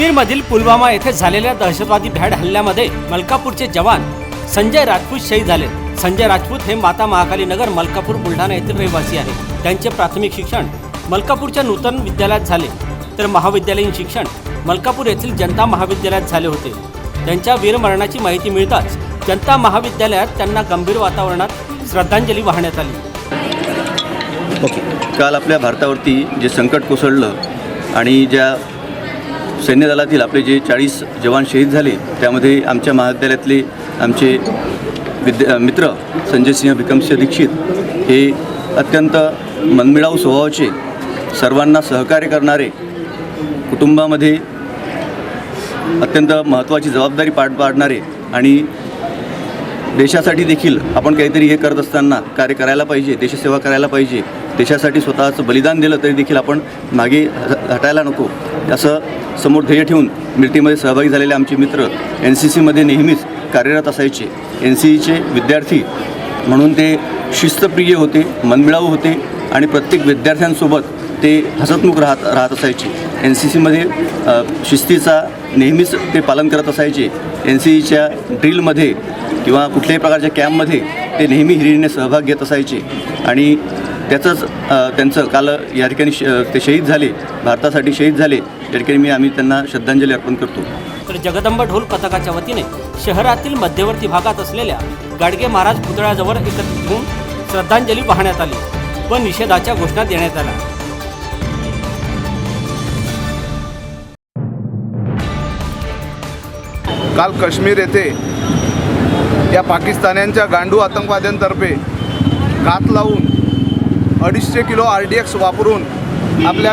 काश्मीरमधील पुलवामा येथे झालेल्या दहशतवादी भ्याड हल्ल्यामध्ये मलकापूरचे जवान संजय राजपूत शहीद झाले. संजय राजपूत हे माता महाकाली नगर मलकापूर बुलढाणा येथील रहिवासी आहेत. त्यांचे प्राथमिक शिक्षण मलकापूरच्या नूतन विद्यालयात झाले. तर महाविद्यालयीन शिक्षण मलकापूर येथील जनता महाविद्यालयात झाले होते. त्यांच्या वीरमरणाची माहिती मिळताच जनता महाविद्यालयात त्यांना गंभीर वातावरणात श्रद्धांजली वाहण्यात आली. ओके. काल आपल्या भारतावरती जे संकट कोसळलं आणि ज्या सैन्य दलातील आपले जे चाळीस जवान शहीद झाले त्यामध्ये आमच्या महाविद्यालयातले आमचे विद्या मित्र संजय सिंह भिकमसिंह दीक्षित हे अत्यंत मनमिळाऊ स्वभावाचे सर्वांना सहकार्य करणारे कुटुंबामध्ये अत्यंत महत्त्वाची जबाबदारी पाठ पाडणारे आणि देशासाठी देखील आपण काहीतरी हे करत असताना कार्य करायला पाहिजे देशसेवा करायला पाहिजे देशासाठी स्वतःचं बलिदान दिलं तरी देखील आपण मागे हटायला नको. असं समोर ध्येय ठेवून मिलिटरीमध्ये सहभागी झालेले आमचे मित्र एन सी सीमध्ये नेहमीच कार्यरत असायचे. एन सी सीचे विद्यार्थी म्हणून ते शिस्तप्रिय होते मनमिळावू होते आणि प्रत्येक विद्यार्थ्यांसोबत ते हसतमुख राहत राहत असायचे. एन सी सीमध्ये शिस्तीचा नेहमीच ते पालन करत असायचे. एन सी सीच्या ड्रिलमध्ये किंवा कुठल्याही प्रकारच्या कॅम्पमध्ये ते नेहमी हिरीने सहभाग घेत असायचे. आणि त्याचंच त्यांचं काल या ठिकाणी श ते शहीद झाले भारतासाठी शहीद झाले या ठिकाणी मी आम्ही त्यांना श्रद्धांजली अर्पण करतो. तर जगदंब ढोल पथकाच्या वतीने शहरातील मध्यवर्ती भागात असलेल्या गाडगे महाराज पुतळ्याजवळ एकत्रित होऊन श्रद्धांजली वाहण्यात आली व निषेधाच्या घोषणा देण्यात आल्या. काल काश्मीर येथे या पाकिस्तान्यांच्या गांडू आतंकवाद्यांतर्फे घात लावून अडीचशे किलो आर डी एक्स वापरून आपल्या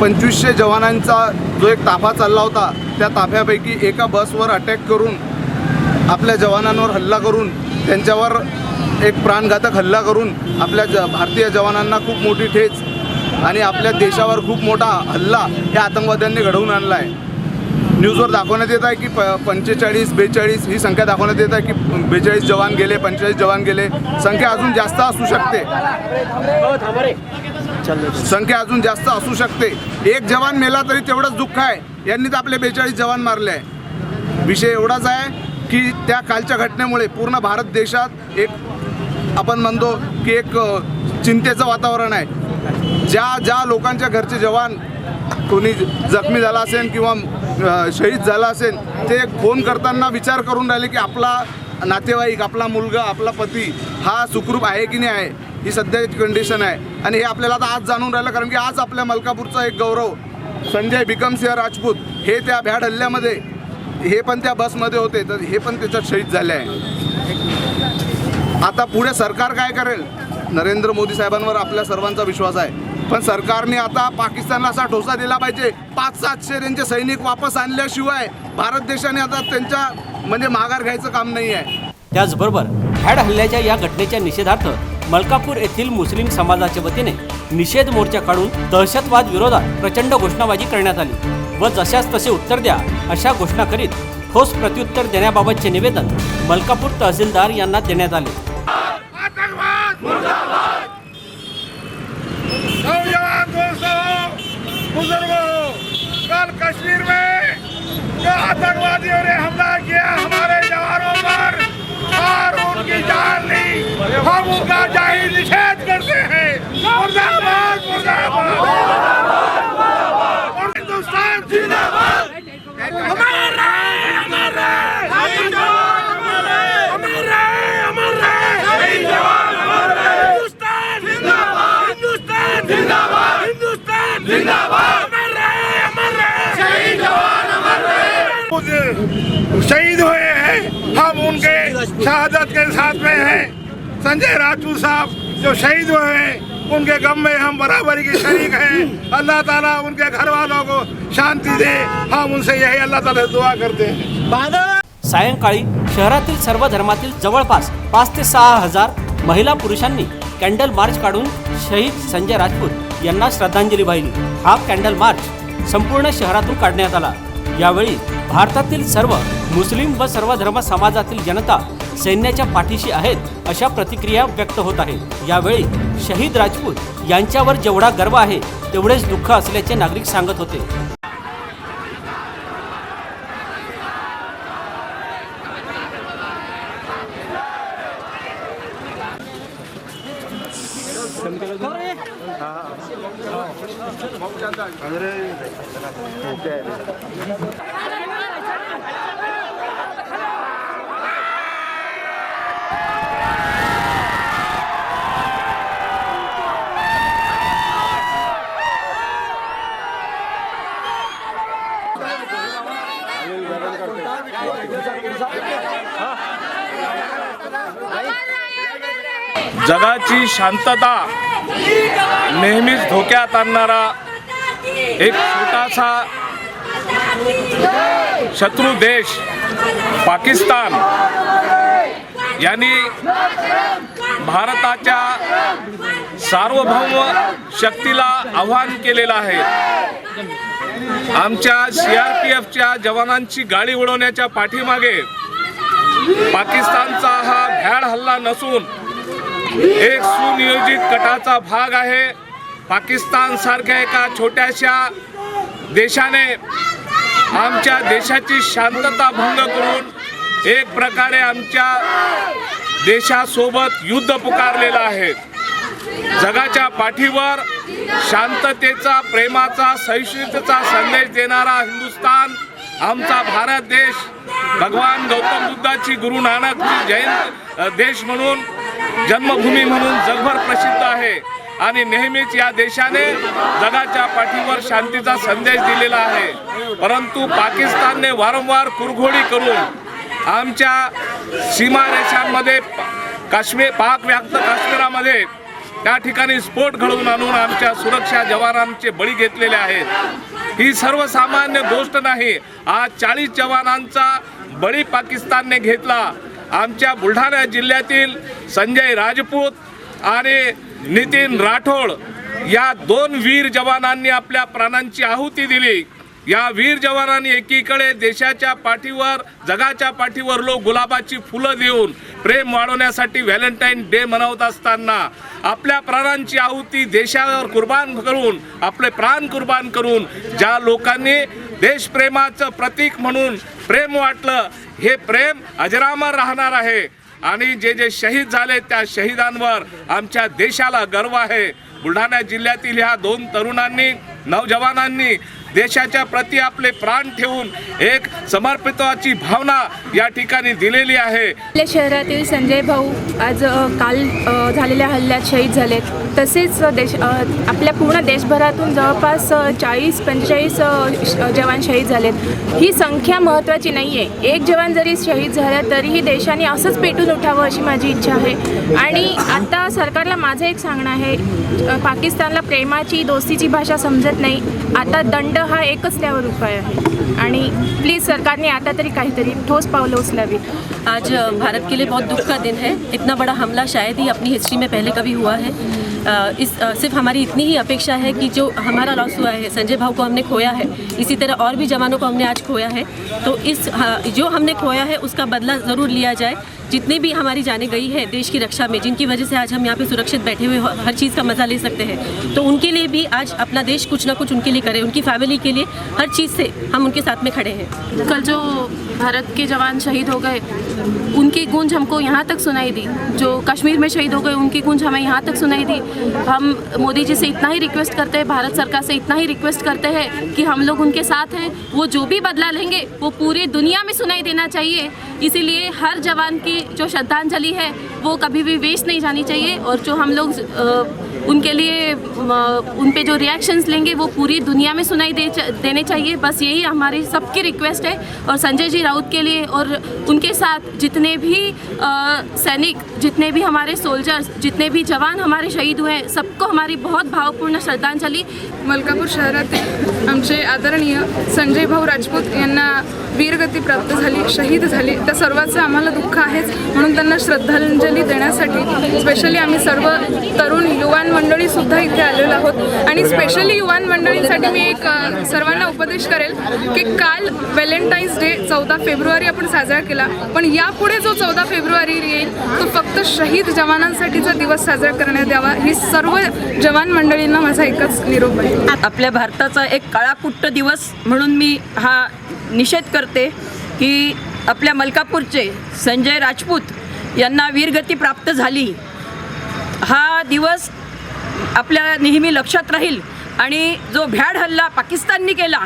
पंचवीसशे जवानांचा जो एक ताफा चालला होता त्या ताफ्यापैकी एका बसवर अटॅक करून आपल्या जवानांवर हल्ला करून त्यांच्यावर एक प्राणघातक हल्ला करून आपल्या ज भारतीय जवानांना खूप मोठी ठेच आणि आपल्या देशावर खूप मोठा हल्ला या आतंकवाद्यांनी घडवून आणला आहे न्यूजवर दाखवण्यात येत आहे की प पंचेचाळीस बेचाळीस ही संख्या दाखवण्यात येत आहे की बेचाळीस जवान गेले पंचेचाळीस जवान गेले. संख्या अजून जास्त असू शकते. संख्या अजून जास्त असू शकते. एक जवान मेला तरी तेवढंच दुःख आहे. यांनी तर आपले बेचाळीस जवान मारले आहे. विषय एवढाच आहे की त्या कालच्या घटनेमुळे पूर्ण भारत देशात एक आपण म्हणतो की एक चिंतेचं वातावरण आहे. ज्या ज्या लोकांच्या घरचे जवान कोणी जखमी झाला असेल किंवा शहीद झाला असेल ते फोन करताना विचार करून राहिले की आपला नातेवाईक आपला मुलगा आपला पती हा सुखरूप आहे की नाही आहे? ही सध्याची कंडिशन आहे. आणि हे आपल्याला आता आज जाणून राहिलं कारण की आज आपल्या मलकापूरचा एक गौरव संजय भिकमसिंह राजपूत हे त्या भ्याड हल्ल्यामध्ये हे पण त्या बसमध्ये होते तर हे पण त्याच्यात शहीद झाले आहे. आता पुढे सरकार काय करेल? नरेंद्र मोदी साहेबांवर आपल्या सर्वांचा विश्वास आहे. पण सरकारने आता पाकिस्तानला असा ठोसा दिला पाहिजे. पाच सातशे त्यांचे सैनिक वापस आणल्याशिवाय भारत देशाने आता त्यांच्या म्हणजे माघार घ्यायचं काम नाही आहे. त्याचबरोबर हॅड हल्ल्याच्या या घटनेच्या निषेधार्थ मलकापूर येथील मुस्लिम समाजाच्या वतीने निषेध मोर्चा काढून दहशतवाद विरोधात प्रचंड घोषणाबाजी करण्यात आली. व जशास तसे उत्तर द्या अशा घोषणा करीत ठोस प्रत्युत्तर देण्याबाबतचे निवेदन मलकापूर तहसीलदार यांना देण्यात आले. दोस्तों बुजुर्गों कल कश्मीर में जो आतंकवादियों ने हमला किया हमारे जवानों पर और उनकी जान ली हम उनका जाहिर निषेध करते हैं मुर्दाबाद मुर्दाबाद और हिंदुस्तान जिंदाबाद हमारे रहे अमर रहे अमर रहे अमर रहे अमर रहे जवान अमर रहे हिंदुस्तान जिंदाबाद हिंदुस्तान जिंदाबाद हिंदुस्तान जिंदाबाद अमर रहे अमर रहे शहीद जवान अमर रहे शहीद हुए हैं। हम उनके शहादत के साथ में हैं। संजय राजपूत साहब जो शहीद हुए हैं उनके गम में हम बराबरी के शरीक हैं। अल्लाह ताला उनके घर वालों को शांति दे। हम उनसे यही अल्लाह ताला दुआ करते हैं। सायंकाळी शहरातील सर्व धर्मातील जवळपास पाच ते सहा हजार महिला पुरुषांनी कॅन्डल मार्च काढून शहीद संजय राजपूत यांना श्रद्धांजली वाहिली. हा कॅन्डल मार्च संपूर्ण शहरातून काढण्यात आला. यावेळी भारतातील सर्व मुस्लिम व सर्व धर्म समाजातील जनता सैन्याच्या पाठीशी आहेत अशा प्रतिक्रिया व्यक्त होत आहेत यावेळी शहीद राजपूत यांच्यावर जेवढा गर्व आहे तेवढेच दुःख असल्याचे नागरिक सांगत होते. जगाची शांतता नेहमीच धोक्यात आणणारा एक छोटासा शत्रू देश पाकिस्तान. यांनी भारताच्या सार्वभौम शक्तीला आव्हान केलेलं आहे. आमच्या सी आर पी एफच्या जवानांची गाडी उडवण्याच्या पाठीमागे पाकिस्तानचा हा भ्याड हल्ला नसून एक सुनियोजित कटाचा भाग आहे. पाकिस्तान सारख्या एका छोट्याशा देशाने आमच्या देशाची शांतता भंग करून एक प्रकारे आमच्या देशासोबत युद्ध पुकारलेलं आहे. जगाच्या पाठीवर शांततेचा प्रेमाचा सहिष्णुतेचा संदेश देणारा हिंदुस्तान आमचा भारत देश. भगवान गौतम बुद्धाची गुरु नानकची जयंत देश म्हणून जन्मभूमी म्हणून जगभर प्रसिद्ध आहे. आणि नेहमीच या देशाने जगाच्या पाठीवर शांतीचा संदेश दिलेला आहे. परंतु पाकिस्तानने वारंवार कुरघोडी करून आमच्या सीमारेषांमध्ये काश्मीर पाक व्याप्त काश्मीरामध्ये त्या ठिकाणी स्फोट घडवून आणून आमच्या सुरक्षा जवानांचे बळी घेतलेले आहेत. ही सर्वसामान्य गोष्ट नाही. आज चाळीस जवानांचा बळी पाकिस्तानने घेतला. आमच्या बुलढाणा जिल्ह्यातील संजय राजपूत आणि नितीन राठोड या दोन वीर जवानांनी आपल्या प्राणांची आहुती दिली. या वीर जवानांनी एकीकडे देशाच्या पाठीवर जगाच्या पाठीवर लोक गुलाबाची फुलं देऊन प्रेम वाढवण्यासाठी व्हॅलेंटाईन डे मनवत असताना आपल्या प्राणांची आहुती देशावर कुर्बान करून आपले प्राण कुर्बान करून ज्या लोकांनी देशप्रेमाचं प्रतीक म्हणून प्रेम वाटलं हे प्रेम अजरामर राहणार आहे. आणि जे जे शहीद झाले त्या शहीदांवर आमच्या देशाला गर्व आहे. बुलढाणा जिल्ह्यातील ह्या दोन तरुणांनी नौजवानांनी देशाच्या प्रती आपले प्राण ठेवून एक समर्पितवाची भावना या ठिकाणी दिलेली आहे. आपल्या शहरातील संजय भाऊ आज काल झालेल्या हल्ल्यात शहीद झाले. तसेच देश आपल्या पूर्ण देशभरातून जवळपास चाळीस पंचेचाळीस जवान शहीद झालेत ही संख्या महत्त्वाची नाही आहे एक जवान जरी शहीद झाला तरीही देशाने असंच पेटून उठावं अशी माझी इच्छा आहे. आणि आता सरकारला माझं एक सांगणं आहे. पाकिस्तानला प्रेमाची दोस्तीची भाषा समजत नाही. आता दंड हा एकच त्यावर उपाय आहे. आणि प्लीज सरकारने आता तरी काहीतरी ठोस पावलं उचलावी. आज भारत के लिए बहुत दुख का दिन है? इतना बड़ा हमला शायद ही अपनी हिस्ट्री में पहले कभी हुआ है। इस सिर्फ़ हमारी इतनी ही अपेक्षा है कि जो हमारा लॉस हुआ है, संजय भाव को हमने खोया है, इसी तरह और भी जवानों को हमने आज खोया है तो इस जो हमने खोया है, उसका बदला ज़रूर लिया जाए। जितनी भी हमारी जाने गई है देश की रक्षा में, जिनकी वजह से आज हम यहाँ पे सुरक्षित बैठे हुए हर चीज़ का मज़ा ले सकते हैं तो उनके लिए भी आज अपना देश कुछ ना कुछ उनके लिए करे, उनकी फैमिली के लिए हर चीज़ से हम उनके साथ में खड़े हैं। कल जो भारत के जवान शहीद हो गए, उनकी गूंज हमको यहाँ तक सुनाई दी, जो कश्मीर में शहीद हो गए, उनकी गूंज हमें यहाँ तक सुनाई दी। हम मोदी जी से इतना ही रिक्वेस्ट करते हैं, भारत सरकार से इतना ही रिक्वेस्ट करते हैं कि हम लोग उनके साथ हैं। वो जो भी बदला लेंगे, वो पूरी दुनिया में सुनाई देना चाहिए। इसीलिए हर जवान की जो श्रद्धांजलि है, वो कभी भी वेस्ट नहीं जानी चाहिए और जो हम लोग उनके लिए उन पे जो रिएक्शंस लेंगे, वो पूरी दुनिया में सुनाई दे, देने चाहिए। बस यही हमारी सबकी रिक्वेस्ट है। और संजय जी राउत के लिए और उनके साथ जितने भी सैनिक जितने भी हमारे सोल्जर्स जितने भी जवान हमारे शहीद हुए सबको हमारी बहुत भावपूर्ण श्रद्धांजलि। मलकापूर शहरातील आमचे आदरणीय संजय भाऊ राजपूत यांना वीरगती प्राप्त झाली शहीद झाली. त्या सर्वाचं आम्हाला दुःख आहेच म्हणून त्यांना श्रद्धांजली देण्यासाठी स्पेशली आम्ही सर्व तरुण युवान मंडळीसुद्धा इथे आलेलो आहोत. आणि स्पेशली युवान मंडळींसाठी मी एक सर्वांना उपदेश करेल की काल व्हॅलेंटाईन्स डे चौदा फेब्रुवारी आपण साजरा केला. पण यापुढे जो चौदा फेब्रुवारी येईल तो फक्त फक्त शहीद जवानांसाठीचा दिवस साजरा करण्यात यावा ही सर्व जवान मंडळींना माझा एकच निरोप आहे. आपल्या भारताचा एक काळाकुट्ट दिवस म्हणून मी हा निषेध करते की आपल्या मलकापूरचे संजय राजपूत यांना वीरगती प्राप्त झाली. हा दिवस आपल्या नेहमी लक्षात राहील आणि जो भ्याड हल्ला पाकिस्ताननी केला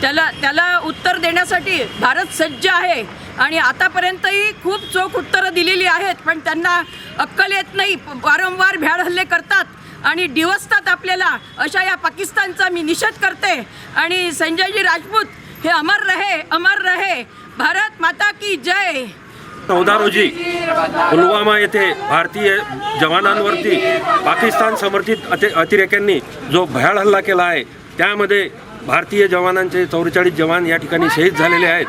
त्याला त्याला उत्तर देण्यासाठी भारत सज्ज आहे. आणि आतापर्यंतही खूप चोख उत्तरं दिलेली आहेत पण त्यांना अक्कल येत नाही. वारंवार भ्याड हल्ले करतात आणि डिवसतात आपल्याला. अशा या पाकिस्तानचा मी निषेध करते. आणि संजयजी राजपूत हे अमर रहे अमर रहे. भारत माता की जय. चौदा रोजी पुलवामा येथे भारतीय जवानांवरती पाकिस्तान समर्थित अति अतिरेक्यांनी जो भयाळ हल्ला केला आहे त्यामध्ये भारतीय जवानांचे चौवेचाळीस जवान या ठिकाणी शहीद झालेले आहेत.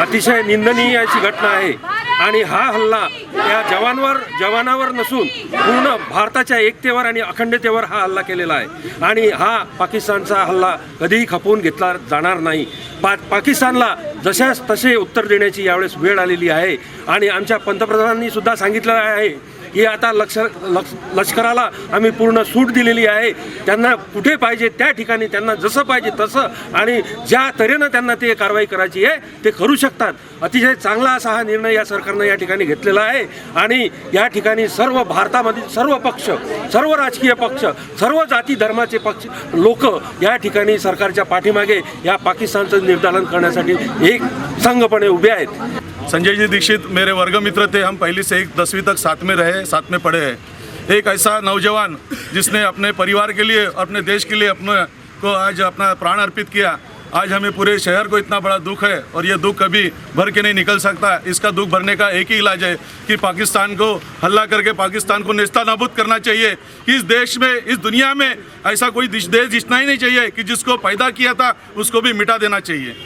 अतिशय निंदनीय अशी घटना आहे. आणि हा हल्ला या जवानवर जवानावर नसून पूर्ण भारताच्या एकतेवर आणि अखंडतेवर हा हल्ला केलेला आहे. आणि हा पाकिस्तानचा हल्ला कधीही खपवून घेतला जाणार नाही. पा पाकिस्तानला जशास तसे उत्तर देण्याची यावेळेस वेळ आलेली आहे. आणि आमच्या पंतप्रधानांनी सुद्धा सांगितलं आहे ही आता लक्ष लक्ष लष्कराला आम्ही पूर्ण सूट दिलेली आहे. त्यांना कुठे पाहिजे त्या ठिकाणी त्यांना जसं पाहिजे तसं आणि ज्या तऱ्हेनं त्यांना ते कारवाई करायची आहे ते करू शकतात. अतिशय चांगला असा हा निर्णय या सरकारनं या ठिकाणी घेतलेला आहे आणि या ठिकाणी सर्व भारतामधील सर्व पक्ष सर्व राजकीय पक्ष सर्व जाती धर्माचे पक्ष लोक या ठिकाणी सरकारच्या पाठीमागे या पाकिस्तानचं निर्धारण करण्यासाठी एक संघपणे उभे आहेत. संजय जी दीक्षित मेरे वर्ग मित्र थे। हम पहली से एक दसवीं तक साथ में रहे, साथ में पढ़े हैं। एक ऐसा नौजवान जिसने अपने परिवार के लिए, अपने देश के लिए अपने को आज अपना प्राण अर्पित किया। आज हमें पूरे शहर को इतना बड़ा दुख है और ये दुख कभी भर के नहीं निकल सकता। इसका दुख भरने का एक ही इलाज है कि पाकिस्तान को हल्ला करके पाकिस्तान को नेस्ता नाबूद करना चाहिए इस देश में, इस दुनिया में ऐसा कोई देश जितना ही नहीं चाहिए कि जिसको पैदा किया था, उसको भी मिटा देना चाहिए।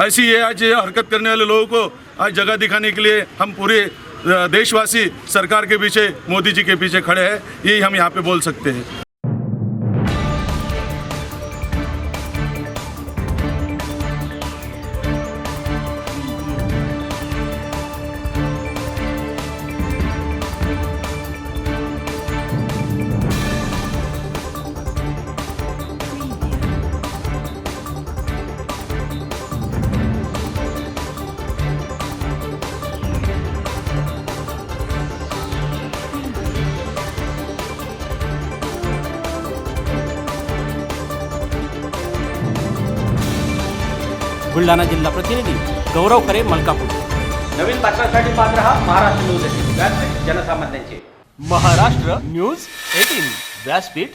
ऐसी ये आज ये हरकत करने वाले लोगों को आज जगह दिखाने के लिए हम पूरे देशवासी सरकार के पीछे मोदी जी के पीछे खड़े हैं यही हम यहाँ पे बोल सकते हैं। बुलढाणा जिल्हा प्रतिनिधी गौरव करे मलकापूर. नवीन बातम्यांसाठी पात्र हा महाराष्ट्र न्यूज एटीन. व्यासपीठ जनसामान्यांचे. Maharashtra news eighteen. व्यासपीठ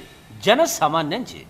जनसामान्यांचे.